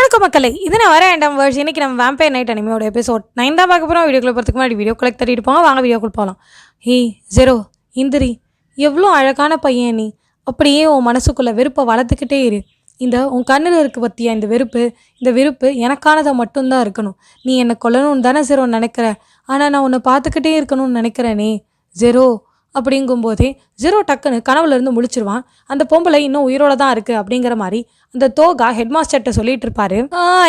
வணக்கம் மக்களே இது நான் வர வேண்டாம் வேர்ஸ் இன்னைக்கு நம்ம வேம்பே நைட் அனிமையோட எபிசோட் நைன் தான் பார்க்க போகிறோம் வீடியோக்குள்ள போகிறதுக்கு முன்னாடி வீடியோ கலெக்ட் தட்டிட்டு போங்க வாங்க வீடியோக்குள்ள போகலாம் ஹே ஜெரோ இந்திரி எவ்வளோ அழகான பையன் நீ. அப்படியே உன் மனசுக்குள்ள வெறுப்பை வளர்த்துக்கிட்டே இரு. இந்த உன் கண்ணில் இருக்க பத்தியா இந்த வெறுப்பு? இந்த வெறுப்பு எனக்கானதை மட்டும்தான் இருக்கணும். நீ என்னை கொல்லணும்னு தானே ஜெரோ நினைக்கிற. ஆனால் நான் உன்னை பார்த்துக்கிட்டே இருக்கணும்னு நினைக்கிறேனே. ஜெரோ அப்படிங்கும்போதே ஜீரோ டக்குன்னு கனவுலேருந்து முழிச்சிருவான். அந்த பொம்பளை இன்னும் உயிரோட தான் இருக்குது அப்படிங்கிற மாதிரி அந்த தோகா ஹெட் மாஸ்டர்கிட்ட சொல்லிட்டு இருப்பாரு.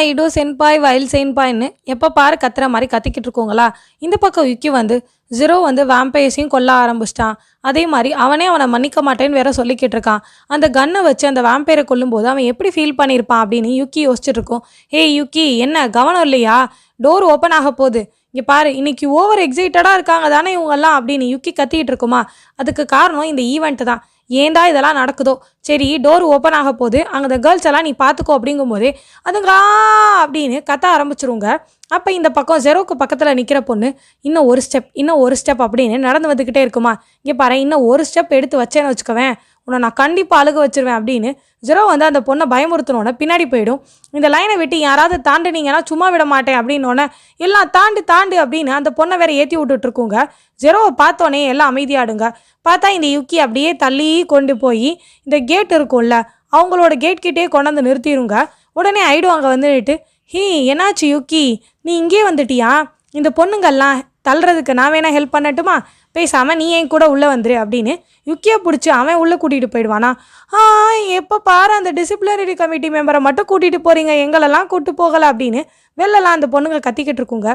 ஐடோ சென்பாய் வயல் சென்பாய்ன்னு எப்போ பாரு கத்துற மாதிரி கத்திக்கிட்டு இருக்கோங்களா? இந்த பக்கம் யுக்கி வந்து ஜீரோ வந்து வேம்பயர்ஸையும் கொல்ல ஆரம்பிச்சிட்டான். அதே மாதிரி அவனே அவனை மன்னிக்க மாட்டேன்னு வேற சொல்லிக்கிட்டு இருக்கான். அந்த கன்னை வச்சு அந்த வேம்பயரை கொல்லும்போது அவன் எப்படி ஃபீல் பண்ணியிருப்பான் அப்படின்னு யுக்கி யோசிச்சுட்டு இருக்கோம். ஹே யுக்கி என்ன கவனம் இல்லையா? டோர் ஓப்பன் ஆக போகுது. இங்கே பாரு இன்னைக்கு ஓவர் எக்ஸைட்டடாக இருக்காங்க தானே இவங்கெல்லாம் அப்படின்னு யுக்கி கத்திக்கிட்டு இருக்குமா? அதுக்கு காரணம் இந்த ஈவெண்ட் தான். ஏன்டா இதெல்லாம் நடக்குதோ? சரி டோர் ஓப்பன் ஆக போது அங்கே அந்த கேர்ள்ஸ் எல்லாம் நீ பார்த்துக்கோ அப்படிங்கும்போது அதுங்களா அப்படின்னு கத்த ஆரம்பிச்சிருங்க. அப்போ இந்த பக்கம் ஜெரோக்கு பக்கத்தில் நிற்கிற பொண்ணு இன்னும் ஒரு ஸ்டெப் இன்னும் ஒரு ஸ்டெப் அப்படின்னு நடந்து வந்துக்கிட்டே இருக்குமா? இங்கே பாரு இன்னும் ஒரு ஸ்டெப் எடுத்து வச்சேன்னு வச்சுக்கவேன். உன்னை நான் கண்டிப்பாக அழுக வச்சிருவேன் அப்படின்னு ஜெரோ வந்து அந்த பொண்ணை பயமுறுத்தினோடனே பின்னாடி போயிடும். இந்த லைனை விட்டு யாராவது தாண்டினீங்கன்னா சும்மா விட மாட்டேன் அப்படின்னோடனே எல்லாம் தாண்டு தாண்டு அப்படின்னு அந்த பொண்ணை வேற ஏற்றி விட்டுட்ருக்குங்க ஜெரோவை பார்த்தோன்னே எல்லாம் அமைதியாடுங்க. பார்த்தா இந்த யுக்கி அப்படியே தள்ளி கொண்டு போய் இந்த கேட் இருக்கும்ல அவங்களோட கேட் கிட்டே கொண்டு வந்து நிறுத்திடுங்க உடனே ஐடு அங்கே வந்துட்டு ஹீ என்னாச்சு யுக்கி? நீ இங்கே வந்துட்டியா? இந்த பொண்ணுங்கள்லாம் தள்ளுறதுக்கு நான் வேணால் ஹெல்ப் பண்ணட்டுமா? பேசாமல் நீ என் கூட உள்ளே வந்துரு அப்படின்னு யுக்கியை பிடிச்சி அவன் உள்ளே கூட்டிகிட்டு போயிடுவானா? ஆ எப்போ பாரு அந்த டிசிப்ளினரி கமிட்டி மெம்பரை மட்டும் கூட்டிகிட்டு போகிறீங்க எங்களெல்லாம் கூட்டு போகலை அப்படின்னு வெளிலலாம் அந்த பொண்ணுங்க கத்திக்கிட்டு இருக்குங்க.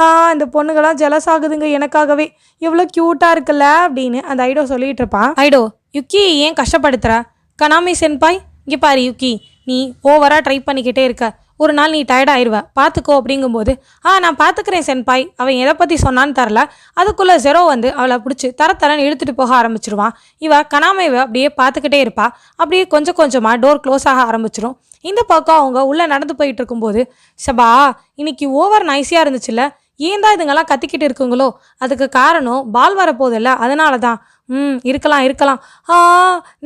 ஆ அந்த பொண்ணுங்கெல்லாம் ஜெலஸ் ஆகுதுங்க எனக்காகவே. எவ்வளோ க்யூட்டாக இருக்குல்ல அப்படின்னு அந்த ஐடோ சொல்லிகிட்டு இருப்பான் ஐடோ யுக்கி ஏன் கஷ்டப்படுத்துகிற கனாமி சென்பாய் இங்கே பாரு யுக்கி நீ ஓவராக ட்ரை பண்ணிக்கிட்டே இருக்க. ஒரு நாள் நீ டயர்ட் ஆயிடுவ பார்த்துக்கோ அப்படிங்கும்போது ஆ நான் பார்த்துக்கிறேன் சென்பாய் அவன் எதை பற்றி சொன்னான்னு தரல. அதுக்குள்ளே ஜெரோ வந்து அவளை பிடிச்சி தர தரன்னு இழுத்துட்டு போக ஆரம்பிச்சிருவான். இவ கனாமைவை அப்படியே பார்த்துக்கிட்டே இருப்பா. அப்படியே கொஞ்சம் கொஞ்சமாக டோர் க்ளோஸ் ஆக ஆரம்பிச்சிரும். இந்த பக்கம் அவங்க உள்ளே நடந்து போயிட்டு இருக்கும்போது சபா இன்னைக்கு ஓவர் நைஸியாக இருந்துச்சுல்ல. ஏன் தான் இதுங்கெல்லாம் கத்திக்கிட்டு இருக்குங்களோ? அதுக்கு காரணம் பால் வரப்போதில்ல அதனால தான் ம் இருக்கலாம் இருக்கலாம். ஆ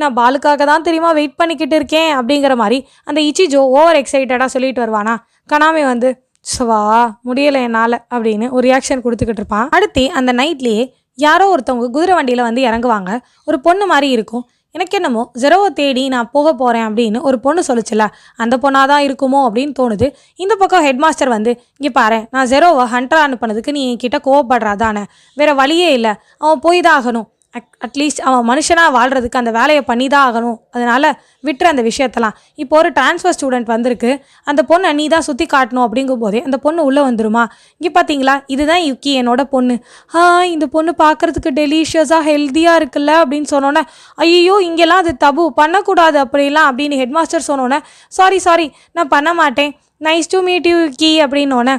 நான் பாலுக்காக தான் தெரியுமா வெயிட் பண்ணிக்கிட்டு இருக்கேன் அப்படிங்கிற மாதிரி அந்த இச்சிஜோ ஓவர் எக்ஸைட்டடாக சொல்லிட்டு வருவானா? கனாமி வந்து சுவா முடியலை என்னால் அப்படின்னு ஒரு ரியாக்ஷன் கொடுத்துக்கிட்டு இருப்பான். அடுத்து அந்த நைட்லேயே யாரோ ஒருத்தவங்க குதிரை வண்டியில் வந்து இறங்குவாங்க. ஒரு பொண்ணு மாதிரி இருக்கும். எனக்கு என்னமோ ஜெரோவை தேடி நான் போக போகிறேன் அப்படின்னு ஒரு பொண்ணு சொல்லிச்சுல அந்த பொண்ணாக தான் இருக்குமோ அப்படின்னு தோணுது. இந்த பக்கம் ஹெட் மாஸ்டர் வந்து இங்கே பாரு நான் ஜெரோவை ஹண்டர் அனுப்புனதுக்கு நீ என்கிட்ட கோவப்படுறாதானே வேறு வழியே இல்லை. அவன் போய் தான் ஆகணும். அட்லீஸ்ட் அவன் மனுஷனாக வாழ்கிறதுக்கு அந்த வேலையை பண்ணி தான் ஆகணும். அதனால் விட்டுற அந்த விஷயத்தெல்லாம். இப்போ ஒரு ட்ரான்ஸ்ஃபர் ஸ்டூடெண்ட் வந்திருக்கு. அந்த பொண்ணை நீ தான் சுற்றி காட்டணும் அப்படிங்கும்போதே அந்த பொண்ணு உள்ளே வந்துருமா? இங்கே பார்த்தீங்களா இதுதான் யுக்கி என்னோட பொண்ணு. ஆ இந்த பொண்ணு பார்க்குறதுக்கு டெலிஷியஸாக ஹெல்த்தியாக இருக்குல்ல அப்படின்னு சொன்னோன்னே ஐயோ இங்கெல்லாம் அது தபு. பண்ணக்கூடாது அப்படிலாம் அப்படின்னு ஹெட்மாஸ்டர் சொன்னோன்னே சாரி சாரி நான் பண்ண மாட்டேன். Nice to meet you Yuki அப்படின்னோன்னே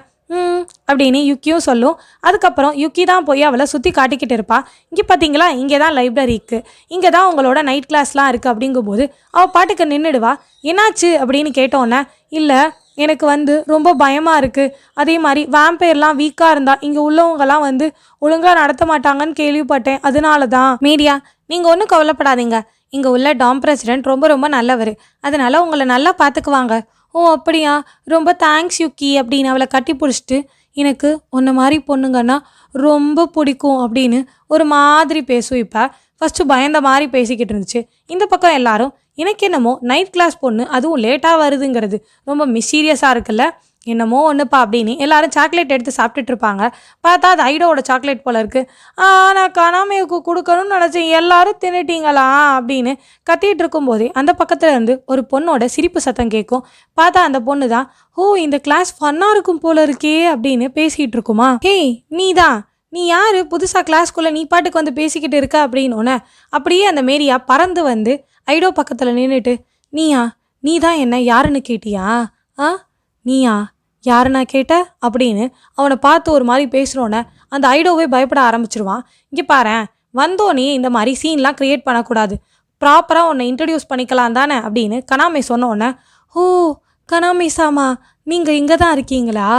அப்படின்னு யுக்கியும் சொல்லும். அதுக்கப்புறம் யுக்கி தான் போய் அவளை சுற்றி காட்டிக்கிட்டு இருப்பா. இங்கே பார்த்தீங்களா இங்கே தான் லைப்ரரி இருக்குது இங்கே தான் உங்களோட நைட் கிளாஸ்லாம் இருக்குது அப்படிங்கும்போது அவள் பாட்டுக்கு நின்றுடுவா என்னாச்சு அப்படின்னு கேட்டோன்னே இல்லை எனக்கு வந்து ரொம்ப பயமாக இருக்குது அதே மாதிரி வேம்பயர்லாம் வீக்காக இருந்தால் இங்கே உள்ளவங்கலாம் வந்து ஒழுங்காக நடத்த மாட்டாங்கன்னு கேள்விப்பட்டேன். அதனால தான் மீடியா நீங்கள் ஒன்றும் கவலைப்படாதீங்க. இங்கே உள்ள டாம் பிரசிடென்ட் ரொம்ப ரொம்ப நல்லவர். அதனால் உங்களை நல்லா பார்த்துக்குவாங்க ஓ அப்படியா? ரொம்ப தேங்க்ஸ் யுக்கி அப்படின்னு அவளை கட்டி பிடிச்சிட்டு எனக்கு உன்ன மாதிரி பொண்ணுங்கன்னா ரொம்ப பிடிக்கும் அப்படின்னு ஒரு மாதிரி பேசும் இப்போ. ஃபஸ்ட்டு பயந்த மாதிரி பேசிக்கிட்டு இருந்துச்சு. இந்த பக்கம் எல்லாரும் எனக்கு என்னமோ நைட் கிளாஸ் பொண்ணு அதுவும் லேட்டாக வருதுங்கிறது ரொம்ப மிஸ்சீரியஸாக இருக்குல்ல? என்னமோ ஒன்றுப்பா அப்படின்னு எல்லாரும் சாக்லேட் எடுத்து சாப்பிட்டுட்டு இருப்பாங்க. பார்த்தா அது ஐடோவோட சாக்லேட் போல் இருக்குது ஆ நான் கனாமையுக்கு கொடுக்கணும்னு நினச்சேன் எல்லாரும் தின்னுட்டீங்களா அப்படின்னு கத்திட்டு இருக்கும்போதே அந்த பக்கத்தில் இருந்து ஒரு பொண்ணோட சிரிப்பு சத்தம் கேட்கும். பார்த்தா அந்த பொண்ணு தான் ஓ இந்த கிளாஸ் ஃபன்னாக இருக்கும் போல இருக்கே அப்படின்னு பேசிகிட்டு இருக்குமா. ஹே நீ தான் நீ யாரு? புதுசாக கிளாஸ்க்குள்ளே நீ பாட்டுக்கு வந்து பேசிக்கிட்டு இருக்க அப்படின்னோடனே அப்படியே அந்த மேரியா பறந்து வந்து ஐடோ பக்கத்தில் நின்றுட்டு நீயா நீ தான் என்ன யாருன்னு கேட்டியா? ஆ நீயா யாரு நான் கேட்ட? அப்படின்னு அவனை பார்த்து ஒரு மாதிரி பேசுகிறோன்னே அந்த ஐடோவே பயப்பட ஆரம்பிச்சிருவான். இங்கே பாரு வந்தோனே இந்த மாதிரி சீன்லாம் க்ரியேட் பண்ணக்கூடாது. ப்ராப்பராக உன்னை இன்ட்ரடியூஸ் பண்ணிக்கலாம் தானே அப்படின்னு கனாமே சொன்னோன்னே ஓ கனாமே சாமா நீங்கள் இங்கே தான் இருக்கீங்களா?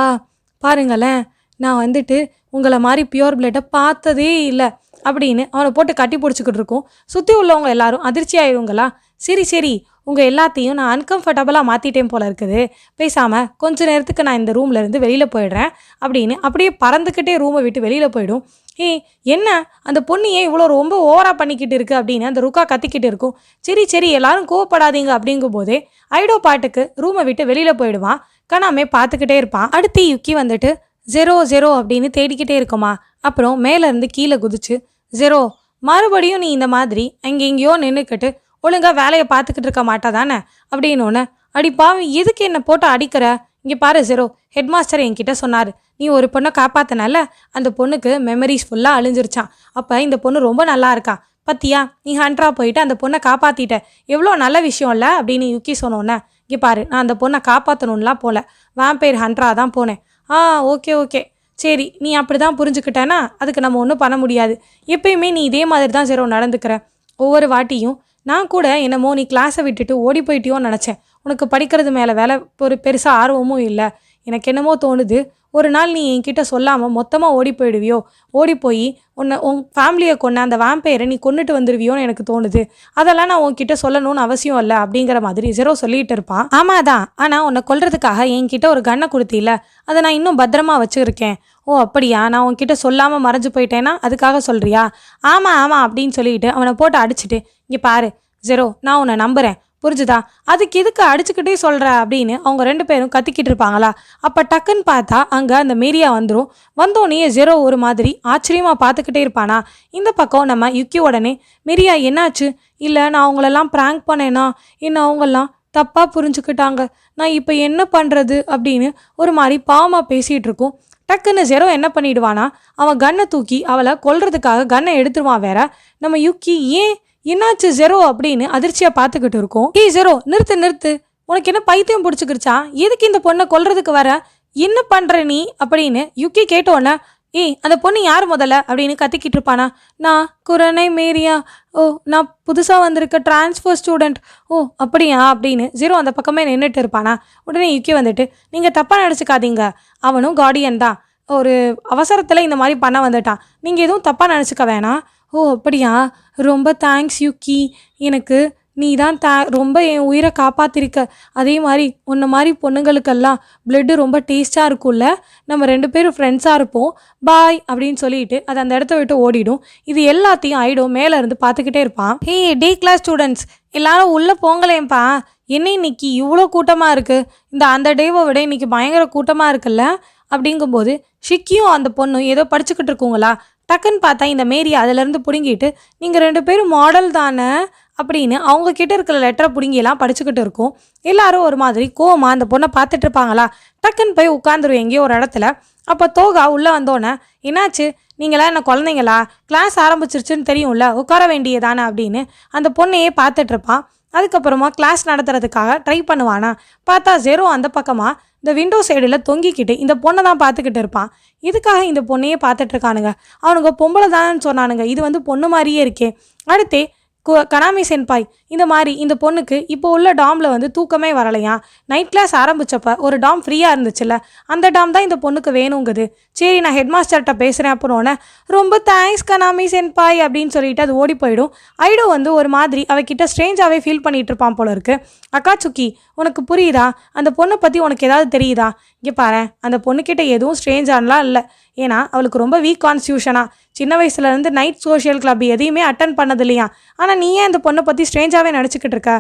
பாருங்களேன் நான் வந்துட்டு உங்களை மாதிரி பியூர் பிளட்டை பார்த்ததே இல்லை அப்படின்னு அவனை போட்டு கட்டி பிடிச்சிக்கிட்டு இருக்கும். சுற்றி உள்ளவங்க எல்லாரும் அதிர்ச்சி ஆயிருங்களா சரி சரி உங்கள் எல்லாத்தையும் நான் அன்கம்ஃபர்டபுளாக மாற்றிட்டேன் போல இருக்குது. பேசாமல் கொஞ்ச நேரத்துக்கு நான் இந்த ரூம்லேருந்து வெளியில் போயிடுறேன். அப்படின்னு அப்படியே பறந்துக்கிட்டே ரூமை விட்டு வெளியில் போயிடும். ஏய் என்ன? அந்த பொண்ணு ஏன் இவ்வளோ ரொம்ப ஓவராக பண்ணிக்கிட்டு இருக்குது அப்படின்னு அந்த ருக்கா கத்திக்கிட்டு இருக்கும். சரி சரி எல்லாரும் கோவப்படாதீங்க அப்படிங்கும் போதே ஐடோ பாட்டுக்கு ரூமை விட்டு வெளியில் போயிடுவான் கணாமே பார்த்துக்கிட்டே இருப்பான் அடுத்து யுக்கி வந்துட்டு ஜெரோ ஜெரோ அப்படின்னு தேடிக்கிட்டே இருக்குமா. அப்புறம் மேலேருந்து கீழே குதிச்சு ஜெரோ மறுபடியும் நீ இந்த மாதிரி அங்கே எங்கேயோ நின்றுக்கிட்டு ஒழுங்காக வேலையை பார்த்துக்கிட்டு இருக்க மாட்டா தானே அப்படின்னு அடி பாவி எதுக்கு என்னை போட்டு அடிக்கிற? இங்கே பாரு ஜெரோ ஹெட் மாஸ்டர் என்கிட்ட சொன்னார் நீ ஒரு பொண்ணை காப்பாத்தினால அந்த பொண்ணுக்கு மெமரிஸ் ஃபுல்லாக அழிஞ்சிருச்சான் அப்போ இந்த பொண்ணு ரொம்ப நல்லா இருக்கா? பத்தியா? நீ ஹண்ட்ரா போயிட்டு அந்த பொண்ணை காப்பாற்றிட்ட எவ்வளோ நல்ல விஷயம் இல்லை அப்படின்னு யுக்கி சொன்னோன்னே இங்கே பாரு நான் அந்த பொண்ணை காப்பாற்றணும்லாம் போல. வேம்பேர் ஹண்ட்ரா தான் போனேன். ஆ ஓகே ஓகே. சரி நீ அப்படி தான் புரிஞ்சுக்கிட்டேன்னா அதுக்கு நம்ம ஒன்றும் பண்ண முடியாது. எப்பயுமே நீ இதே மாதிரி தான் ஜெரோ நடந்துக்கிற. ஒவ்வொரு வாட்டியும் நான் கூட என்னமோ நீ கிளாஸை விட்டுட்டு ஓடி போயிட்டியோன்னு நினச்சேன். உனக்கு படிக்கிறது மேலே வேலை ஒரு பெருசாக ஆர்வமும் இல்லை. எனக்கு என்னமோ தோணுது ஒரு நாள் நீ என்கிட்ட சொல்லாமல் மொத்தமாக ஓடி போயிடுவியோ? ஓடி போய் உன்னை உன் ஃபேமிலியை கொன்ன அந்த வேம்பையரை நீ கொண்டுட்டு வந்துடுவியோன்னு எனக்கு தோணுது. அதெல்லாம் நான் உன்கிட்ட சொல்லணும்னு அவசியம் இல்லை அப்படிங்கிற மாதிரி ஜெரோ சொல்லிட்டு இருப்பான் ஆமாம் தான் ஆனால் உன்னை கொல்றதுக்காக என்கிட்ட ஒரு கண்ணை கொடுத்தில. அதை நான் இன்னும் பத்திரமா வச்சுருக்கேன். ஓ அப்படியா? நான் உன்கிட்ட சொல்லாமல் மறைஞ்சு போயிட்டேன்னா அதுக்காக சொல்கிறியா ஆமாம் ஆமாம் அப்படின்னு சொல்லிட்டு அவனை போட்டு அடிச்சிட்டு இங்கே பாரு ஜெரோ நான் உன்னை நம்புகிறேன் புரிஞ்சுதா? அதுக்கு எதுக்கு அடிச்சுக்கிட்டே சொல்கிற அப்படின்னு அவங்க ரெண்டு பேரும் கத்திக்கிட்டு இருப்பாங்களா? அப்போ டக்குன்னு பார்த்தா அங்கே அந்த மீரியா வந்துடும் வந்தோடனே ஜெரோ ஒரு மாதிரி ஆச்சரியமாக பார்த்துக்கிட்டே இருப்பானா? இந்த பக்கம் நம்ம யுக்கி உடனே மீரியா என்னாச்சு? இல்லை நான் அவங்களெல்லாம் ப்ராங்க் பண்ணேனா? என்ன அவங்கெல்லாம் தப்பாக புரிஞ்சுக்கிட்டாங்க? நான் இப்போ என்ன பண்ணுறது அப்படின்னு ஒரு மாதிரி பாவமாக பேசிகிட்டு இருக்கோம். டக்குன்னு ஜெரோ என்ன பண்ணிடுவானா? அவன் கன்னை தூக்கி அவளை கொல்றதுக்காக கன்னை எடுத்துருவான் வேற. நம்ம யுக்கி ஏன்? என்னாச்சு ஜெரோ? அப்படின்னு அதிர்ச்சியா பார்த்துக்கிட்டு இருக்கோம். ஏய் ஜெரோ நிறுத்து நிறுத்து. உனக்கு என்ன பைத்தியம் பிடிச்சிக்கிருச்சா? எதுக்கு இந்த பொண்ணை கொல்றதுக்கு வர? என்ன பண்ற நீ? அப்படின்னு யுக்கி கேட்டோன்னே ஏய் அந்த பொண்ணு யார் முதல்ல? அப்படின்னு கத்திக்கிட்டு இருப்பானா. நான் குரணை மேரியா ஓ நான் புதுசாக வந்திருக்க டிரான்ஸ்ஃபர் ஸ்டூடெண்ட் ஓ அப்படியா? அப்படின்னு ஜீரோ அந்த பக்கமே நின்றுட்டு இருப்பானா. உடனே யுக்கி வந்துட்டு நீங்கள் தப்பாக நினச்சிக்காதீங்க. அவனும் கார்டியன் தான். ஒரு அவசரத்தில் இந்த மாதிரி பண்ண வந்துட்டான். நீங்கள் எதுவும் தப்பாக நினச்சிக்க வேணாம். ஓ அப்படியா? ரொம்ப தேங்க்ஸ் யுக்கி எனக்கு நீ தான் த ரொம்ப என் உயிரை காப்பாத்திருக்க. அதே மாதிரி உன்ன மாதிரி பொண்ணுங்களுக்கெல்லாம் பிளட்டு ரொம்ப டேஸ்ட்டாக இருக்கும்ல? நம்ம ரெண்டு பேரும் ஃப்ரெண்ட்ஸாக இருப்போம். பாய் அப்படின்னு சொல்லிட்டு அது அந்த இடத்த விட்டு ஓடிடும். இது எல்லாத்தையும் ஆயிடும். மேலே இருந்து பார்த்துக்கிட்டே இருப்பான். ஹே டே கிளாஸ் ஸ்டூடெண்ட்ஸ் எல்லாரும் உள்ளே போங்களேன்ப்பா. என்ன இன்னைக்கு இவ்வளோ கூட்டமாக இருக்குது இந்த அந்த டேவை விட இன்னைக்கு பயங்கர கூட்டமாக இருக்குல்ல? அப்படிங்கும்போது ஷிக்கியும் அந்த பொண்ணும் ஏதோ படிச்சுக்கிட்டு இருக்குங்களா? டக்குன்னு பார்த்தா இந்த மேரி அதிலேருந்து பிடுங்கிட்டு நீங்கள் ரெண்டு பேரும் மாடல் தானே? அப்படின்னு அவங்க கிட்ட இருக்கிற லெட்டரை பிடுங்கியெல்லாம் படிச்சுக்கிட்டு இருக்கும். எல்லாரும் ஒரு மாதிரி கோவமாக அந்த பொண்ணை பார்த்துட்டு இருப்பாங்களா? டக்குன்னு போய் உட்காந்துருவோம் எங்கேயோ ஒரு இடத்துல. அப்போ தோகா உள்ளே வந்தோன்னே என்னாச்சு? நீங்களாம் என்ன குழந்தைங்களா? கிளாஸ் ஆரம்பிச்சிருச்சுன்னு தெரியும்ல? உட்கார வேண்டியதானே? அப்படின்னு அந்த பொண்ணையே பார்த்துட்ருப்பான் அதுக்கப்புறமா கிளாஸ் நடத்துறதுக்காக ட்ரை பண்ணுவானா? பார்த்தா ஜெரோ அந்த பக்கமாக இந்த விண்டோ சைடில் தொங்கிக்கிட்டு இந்த பொண்ணை தான் பார்த்துக்கிட்டு இருப்பான். இதுக்காக இந்த பொண்ணையே பார்த்துட்ருக்கானுங்க அவனுங்க பொம்பளை தானேன்னு சொன்னானுங்க. இது வந்து பொண்ணு மாதிரியே இருக்கே. அடுத்தே கனாமி சென்பாய் இந்த மாதிரி இந்த பொண்ணுக்கு இப்போ உள்ள டாமில் வந்து தூக்கமே வரலையா? நைட் கிளாஸ் ஆரம்பித்தப்ப ஒரு டாம் ஃப்ரீயாக இருந்துச்சுல்ல? அந்த டாம் தான் இந்த பொண்ணுக்கு வேணுங்குது. சரி நான் ஹெட் மாஸ்டர்கிட்ட பேசுகிறேன் அப்புறம்னே ரொம்ப தேங்க்ஸ் கனாமி சென்பாய் அப்படின்னு சொல்லிட்டு அது ஓடி போயிடும். ஐடோ வந்து ஒரு மாதிரி அவகிட்ட ஸ்ட்ரேஞ்சாகவே ஃபீல் பண்ணிட்டு இருப்பான் போல இருக்கு. அக்கா சுக்கி உனக்கு புரியுதா? அந்த பொண்ணை பற்றி உனக்கு ஏதாவது தெரியுதா? இங்கே பாரு அந்த பொண்ணுக்கிட்ட எதுவும் ஸ்ட்ரேஞ்சானலாம் இல்லை. ஏன்னா அவளுக்கு ரொம்ப வீக் கான்ஸ்டியூஷனா சின்ன வயசுலேருந்து நைட் சோஷியல் கிளப் எதையுமே அட்டன் பண்ணது இல்லையா ஆனால் நீ ஏன் அந்த பொண்ணை பற்றி ஸ்ட்ரேஞ்சாகவே நினச்சிக்கிட்டு இருக்க?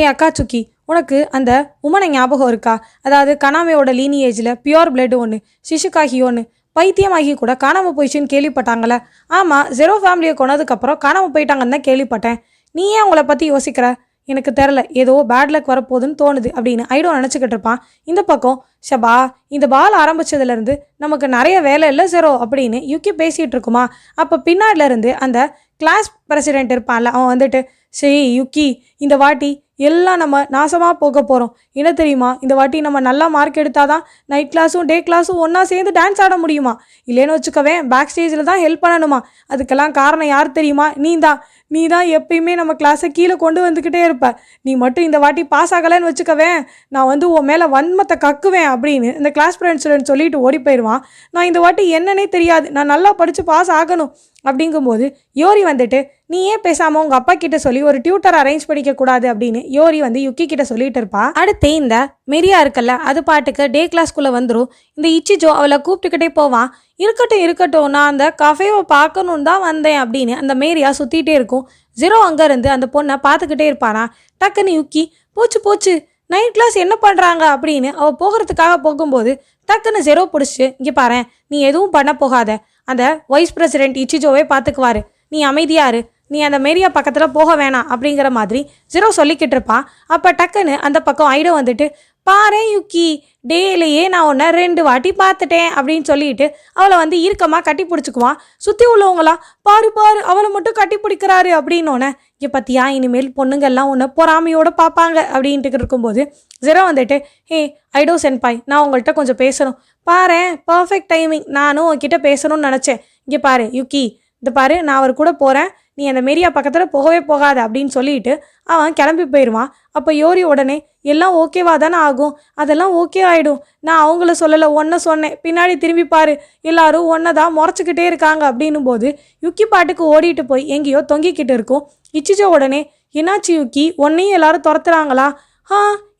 ஏ அக்கா சுக்கி உனக்கு அந்த உமனை ஞாபகம் இருக்கா? அதாவது கனாமையோட லீனியேஜில் பியோர் பிளட் ஒன்று சிசுகாகி ஒன்று பைத்தியமாகி கூட காணாமல் போயிடுச்சுன்னு கேள்விப்பட்டாங்களே ஆமாம் ஜெரோ ஃபேமிலியை கொண்டதுக்கப்புறம் காணாமல் போயிட்டாங்கன்னு தான் கேள்விப்பட்டேன். நீ ஏன் உங்களை பற்றி யோசிக்கிற? எனக்கு தெரில ஏதோ பேட் லக் வரப்போகுதுன்னு தோணுது அப்படின்னு ஐடோ நினச்சிக்கிட்டு இருப்பான் இந்த பக்கம் ஷபா இந்த பால் ஆரம்பிச்சதுலேருந்து நமக்கு நிறைய வேலை இல்லை சரோ அப்படின்னு யுக்கி பேசிகிட்டு இருக்குமா? அப்போ பின்னாடிலேருந்து அந்த கிளாஸ் பிரசிடென்ட் இருப்பான்ல அவன் வந்துட்டு சரி யுக்கி இந்த வாட்டி எல்லாம் நம்ம நாசமாக போக போகிறோம் என்ன தெரியுமா? இந்த வாட்டி நம்ம நல்லா மார்க் எடுத்தாதான் நைட் கிளாஸும் டே கிளாஸும் ஒன்றா சேர்ந்து டான்ஸ் ஆட முடியுமா? இல்லைன்னு வச்சுக்கவேன் பேக் ஸ்டேஜில் தான் ஹெல்ப் பண்ணணுமா? அதுக்கெல்லாம் காரணம் யார் தெரியுமா? நீ தான் நீ தான் எப்பயுமே நம்ம கிளாஸை கீழே கொண்டு வந்துக்கிட்டே இருப்ப. நீ மட்டும் இந்த வாட்டி பாஸ் ஆகலைன்னு வச்சுக்கவேன் நான் வந்து உன் மேலே வன்மத்தை கக்குவேன் அப்படின்னு இந்த கிளாஸ் ஸ்டூடெண்ட் சொல்லிட்டு ஓடி போயிடுவான் நான் இந்த வாட்டி என்னன்னே தெரியாது. நான் நல்லா படித்து பாஸ் ஆகணும். அப்படிங்கும்போது யோரி வந்துட்டு நீ ஏன் பேசாமல் உங்கள் அப்பா கிட்ட சொல்லி ஒரு டியூட்டர் அரேஞ்ச் பண்ணிக்க கூடாது அப்படின்னு யோரி வந்து யுக்கி கிட்ட சொல்லிட்டு இருப்பா. அடுத்து இந்த மெரியா இருக்குல்ல அது பாட்டுக்கு டே கிளாஸ்க்குள்ளே வந்துடும் இந்த இச்சிஜோ அவளை கூப்பிட்டுக்கிட்டே போவான். இருக்கட்டும் இருக்கட்டும் நான் அந்த கஃபேவை பார்க்கணுன்னு தான் வந்தேன் அப்படின்னு அந்த மேரியா சுற்றிட்டே இருக்கும். ஜீரோ அங்கேருந்து அந்த பொண்ணை பார்த்துக்கிட்டே இருப்பானா. டக்குன்னு யுக்கி போச்சு போச்சு நைட் கிளாஸ் என்ன பண்ணுறாங்க அப்படின்னு அவள் போகிறதுக்காக போகும்போது டக்குன்னு ஜெரோ பிடிச்சி இங்கே பாரு நீ எதுவும் பண்ண போகாத. அந்த வைஸ் பிரசிடென்ட் இச்சிஜோவே பார்த்துக்குவாரு. நீ அமைதியாரு நீ அந்த மேரியா பக்கத்தில் போக வேணாம் அப்படிங்கிற மாதிரி ஜீரோ சொல்லிக்கிட்டு இருப்பான் அப்போ டக்குன்னு அந்த பக்கம் ஐடோ வந்துட்டு பாரு யுக்கி டேலேயே நான் உன்னை ரெண்டு வாட்டி பார்த்துட்டேன் அப்படின்னு சொல்லிட்டு அவளை வந்து இறுக்கமாக கட்டி பிடிச்சிக்குவான் சுற்றி உள்ளவங்களாம் பாரு பாரு அவளை மட்டும் கட்டி பிடிக்கிறாரு அப்படின்னோடனே இங்கே பார்த்தியா இனிமேல் பொண்ணுங்கள்லாம் உன்னை பொறாமையோடு பார்ப்பாங்க அப்படின்ட்டு இருக்கும்போது ஜெரோ வந்துட்டு ஹே ஐடோ சென்பாய் நான் உங்கள்கிட்ட கொஞ்சம் பேசணும். பாரு பர்ஃபெக்ட் டைமிங் நானும் உங்ககிட்ட பேசணும்னு நினச்சேன். இங்கே பாரு யுக்கி இந்த பாரு நான் அவர் கூட போகிறேன் நீ அந்த மேரியா பக்கத்தில் போகவே போகாத அப்படின்னு சொல்லிட்டு அவன் கிளம்பி போயிடுவான் அப்போ யோரி உடனே எல்லாம் ஓகேவா தானே ஆகும்? அதெல்லாம் ஓகே ஆகிடும் நான் அவங்கள சொல்லலை ஒன்றை சொன்னேன். பின்னாடி திரும்பி பாரு. எல்லாரும் ஒன்றை தான் முறைச்சிக்கிட்டே இருக்காங்க. அப்படின்னும் போது யுக்கி பாட்டுக்கு ஓடிட்டு போய் எங்கேயோ தொங்கிக்கிட்டு இருக்கும். இச்சிச்சோ உடனே என்னாச்சு யுக்கி? ஒன்னையும் எல்லாரும் துரத்துறாங்களா? ஆ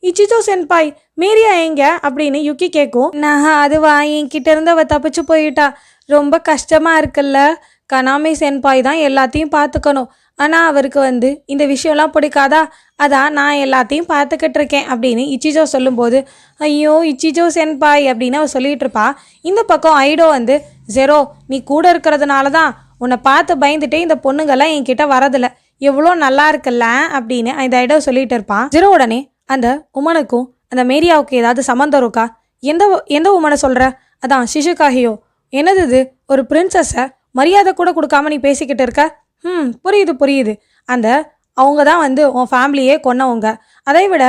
இச்சிச்சோ சென்பாய் மேரியா எங்க? அப்படின்னு யுக்கி கேட்கும் நான் அதுவா? என்கிட்ட இருந்து அவ தப்பிச்சு போயிட்டா. ரொம்ப கஷ்டமாக இருக்குல்ல. கனாமி சென்பாய் தான் எல்லாத்தையும் பார்த்துக்கணும். ஆனால் அவருக்கு வந்து இந்த விஷயம்லாம் பிடிக்காதா? அதான் நான் எல்லாத்தையும் பார்த்துக்கிட்டு இருக்கேன் அப்படின்னு இச்சிஜோ சொல்லும்போது ஐயோ இச்சிஜோ சென்பாய் அப்படின்னு அவள் சொல்லிகிட்டு இருப்பா. இந்த பக்கம் ஐடோ வந்து ஜெரோ நீ கூட இருக்கிறதுனால தான் உன்னை பார்த்து பயந்துட்டே இந்த பொண்ணுங்கெல்லாம் என்கிட்ட வரதில்ல. எவ்வளோ நல்லா இருக்குல்ல? அப்படின்னு இந்த ஐடோ சொல்லிகிட்டு இருப்பான் ஜெரோ உடனே அந்த உமனுக்கும் அந்த மேரியாவுக்கு ஏதாவது சம்மந்தம் இருக்கா? எந்த எந்த உமனை சொல்கிற அதான் சிசுகாகியோ. என்னது இது? ஒரு பிரின்சஸை? மரியாதை கூட கொடுக்காம நீ பேசிக்கிட்டு இருக்க? ம் புரியுது புரியுது. அந்த அவங்க தான் வந்து உன் ஃபேமிலியே கொன்னவங்க. அதை விட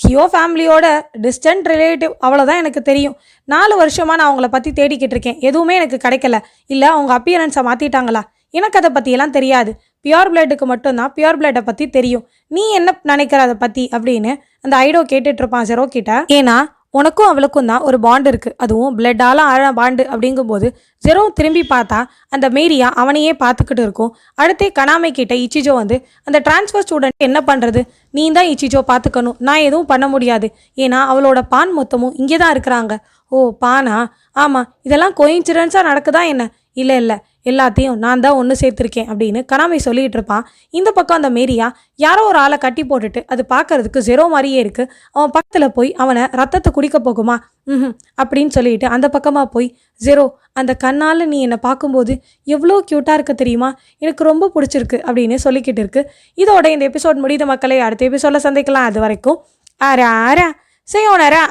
ஹியோ ஃபேமிலியோட டிஸ்டன்ட் ரிலேட்டிவ் அவ்வளோதான் எனக்கு தெரியும். நாலு வருஷமாக நான் அவங்கள பற்றி தேடிக்கிட்டு இருக்கேன். எதுவுமே எனக்கு கிடைக்கல. இல்லை அவங்க அப்பியரன்ஸை மாற்றிட்டாங்களா எனக்கு அதை பற்றியெல்லாம் தெரியாது. பியோர் பிளட்டுக்கு மட்டும்தான் பியோர் பிளட்டை பற்றி தெரியும். நீ என்ன நினைக்கிற அதை பற்றி அப்படின்னு அந்த ஐடோ கேட்டுட்ருப்பான் ஜெரோ கிட்ட ஏன்னா உனக்கும் அவளுக்கும் தான் ஒரு பாண்ட் இருக்குது அதுவும் பிளட்டால ஆழ பாண்டு அப்படிங்கும்போது ஜெரோ திரும்பி பார்த்தா அந்த மேரியா அவனையே பார்த்துக்கிட்டு இருக்கும். அடுத்தே கனாமை கிட்ட இச்சிஜோ வந்து அந்த டிரான்ஸ்ஃபர் ஸ்டூடெண்ட் என்ன பண்ணுறது நீ தான் இச்சிஜோ பார்த்துக்கணும். நான் எதுவும் பண்ண முடியாது. ஏன்னா அவளோட பான் மொத்தமும் இங்கே தான் இருக்கிறாங்க. ஓ பானா? ஆமாம் இதெல்லாம் கோயின்சிடன்ஸாக நடக்குதா என்ன? இல்லை இல்லை. எல்லாத்தையும் நான் தான் ஒன்று சேர்த்துருக்கேன் அப்படின்னு கனாமை சொல்லிட்டு இருப்பான். இந்த பக்கம் அந்த மேரியா யாரோ ஒரு ஆளை கட்டி போட்டுட்டு அது பார்க்கறதுக்கு ஜெரோ மாதிரியே இருக்கு. அவன் பக்கத்தில் போய் அவனை ரத்தத்தை குடிக்க போகுமா? ம் அப்படின்னு சொல்லிட்டு அந்த பக்கமாக போய் ஜெரோ அந்த கண்ணால் நீ என்னை பார்க்கும்போது எவ்வளோ க்யூட்டாக இருக்க தெரியுமா? எனக்கு ரொம்ப பிடிச்சிருக்கு அப்படின்னு சொல்லிக்கிட்டு இருக்கு. இதோட இந்த எபிசோட் முடிந்த மக்களை. அடுத்த எபிசோடில் சந்திக்கலாம். அது வரைக்கும் ஆரா ஆரா செய்யோனரா